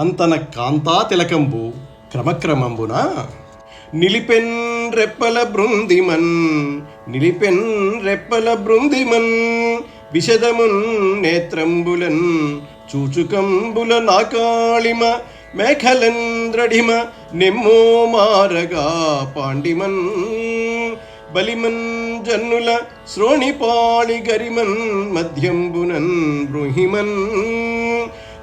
అంతన కాంతా తిలకంబు క్రమక్రమంబున? నిలిపెన్ రెప్పల బృందిమన్ నిలిపెన్ రెప్పల బృందిమన్ విషదమున్ నేత్రంబులన్ చూచుకంబుల నాకాళిమ మేఘలంద్రడిమ నెమ్మో మారగా పాండిమన్ బలిమన్ జన్నుల శ్రోణిపాళి గరిమన్ మధ్యంబునన్ బృహిమన్.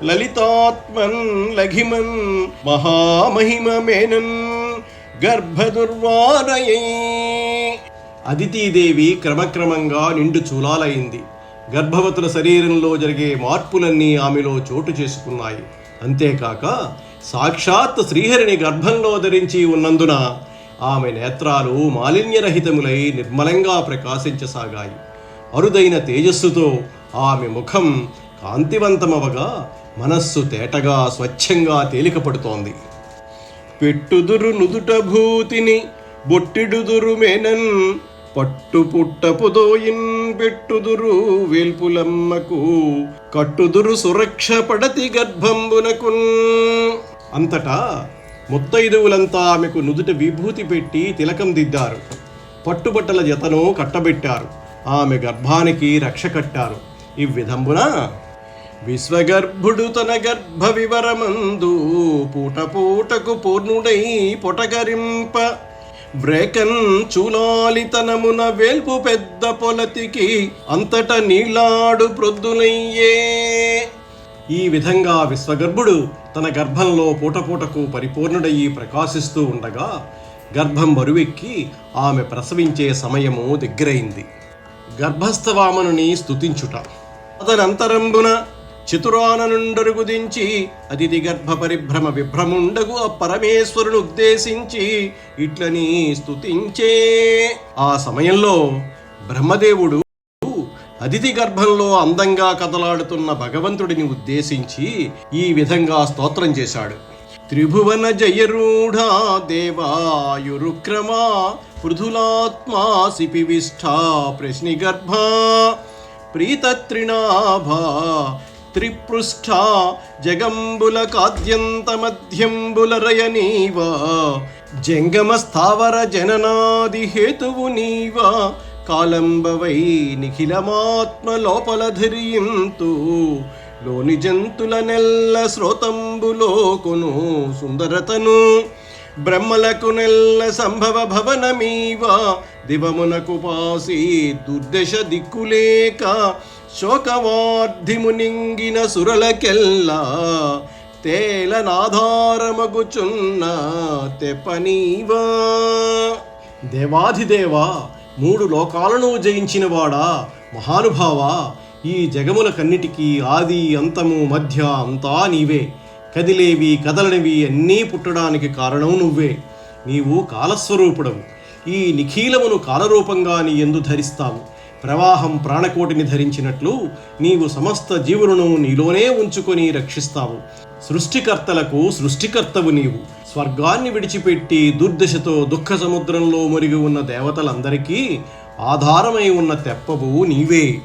లలితాత్మన్ లఘిమన్ మహామహిమ మేనన్ గర్భదుర్వారయై. అదితీదేవి క్రమక్రమంగా నిండు చూలాలైంది గర్భవతుల శరీరంలో జరిగే మార్పులన్నీ ఆమెలో చోటు చేసుకున్నాయి. అంతేకాక సాక్షాత్ శ్రీహరిని గర్భంలో ధరించి ఉన్నందున ఆమె నేత్రాలు మాలిన్యరహితములై నిర్మలంగా ప్రకాశించసాగాయి. అరుదైన తేజస్సుతో ఆమె ముఖం కాంతివంతమవగా మనస్సు తేటగా స్వచ్ఛంగా తేలికపడుతోంది. పెట్టుదురు నుదుట భూతిని బొట్టిడుదురు మేనన్ పట్టు పుట్టపుదోయిన్ పెట్టుదురు వేల్పులమ్మకు కట్టుదురు సురక్ష పడతి గర్భంబునకున్. అంతటా ముత్తైదువులంతా ఆమెకు నుదుట విభూతి పెట్టి తిలకం దిద్దారు. పట్టుబట్టల జతను కట్టబెట్టారు. ఆమె గర్భానికి రక్ష కట్టారు. ఈ విధంబున? విశ్వగర్భుడు తన గర్భ వివరమందు పూట పూటకు పూర్ణుడై పొటగరింప. బ్రేకన్ చూలాలితనమున వేల్పు పెద్ద పొలతికి అంతట నీలాడు ప్రొద్దులయ్యే ఈ విధంగా విశ్వగర్భుడు తన గర్భంలో పూటపూటకు పరిపూర్ణుడయి ప్రకాశిస్తూ ఉండగా గర్భం బరువెక్కి ఆమె ప్రసవించే సమయము దగ్గరైంది. గర్భస్థవామనుని స్థుతించుట అతనంతరంబున చతురాననుండరు గుదించి అతిథి గర్భ పరిభ్రమ విభ్రముండగు ఆ పరమేశ్వరుని ఉద్దేశించి ఇట్లని స్తుతించే. ఆ సమయంలో బ్రహ్మదేవుడు అతిథి గర్భంలో అందంగా కదలాడుతున్న భగవంతుడిని ఉద్దేశించి ఈ విధంగా స్తోత్రం చేశాడు. త్రిభువన జయరూఢ దేవాయురుక్రమా పృథులాత్మా ప్రశ్ని గర్భ ప్రీతత్రినాభ త్రిపృష్ఠా జగంబుల కాద్యంత మధ్యంబుల రయనీవా జంగమ స్థావర జననాది హేతువు నీవా. కాలంబవై నిఖిలమాత్మ లోపల ధరింతు. లోని జంతుల నెల్ల శ్రోతంబులో కొను సుందరతను. బ్రహ్మలకు నెల్ల సంభవ భవనమీవా దివమునకు పాసి దుర్దశ దిక్కులేక శోకవార్ధిమునింగిన సురలకెల్లా తేలనాధారమగుచున్న తెపనీవా దేవాధిదేవా మూడు లోకాలను జయించినవాడా మహానుభావా ఈ జగములకన్నిటికీ ఆది అంతము మధ్య అంతా నీవే. కదిలేవి కదలనివి అన్నీ పుట్టడానికి కారణం నువ్వే. నీవు కాలస్వరూపుడవు. ఈ నిఖీలమును కాలరూపంగా నీ ఎందు ధరిస్తావు. ప్రవాహం ప్రాణకోటిని ధరించినట్లు నీవు సమస్త జీవులను నీలోనే ఉంచుకొని రక్షిస్తావు. సృష్టికర్తలకు సృష్టికర్తవు నీవు. స్వర్గాన్ని విడిచిపెట్టి దుర్దశతో దుఃఖ సముద్రంలో మురిగి ఉన్న దేవతలందరికీ ఆధారమై ఉన్న తెప్పవు నీవే.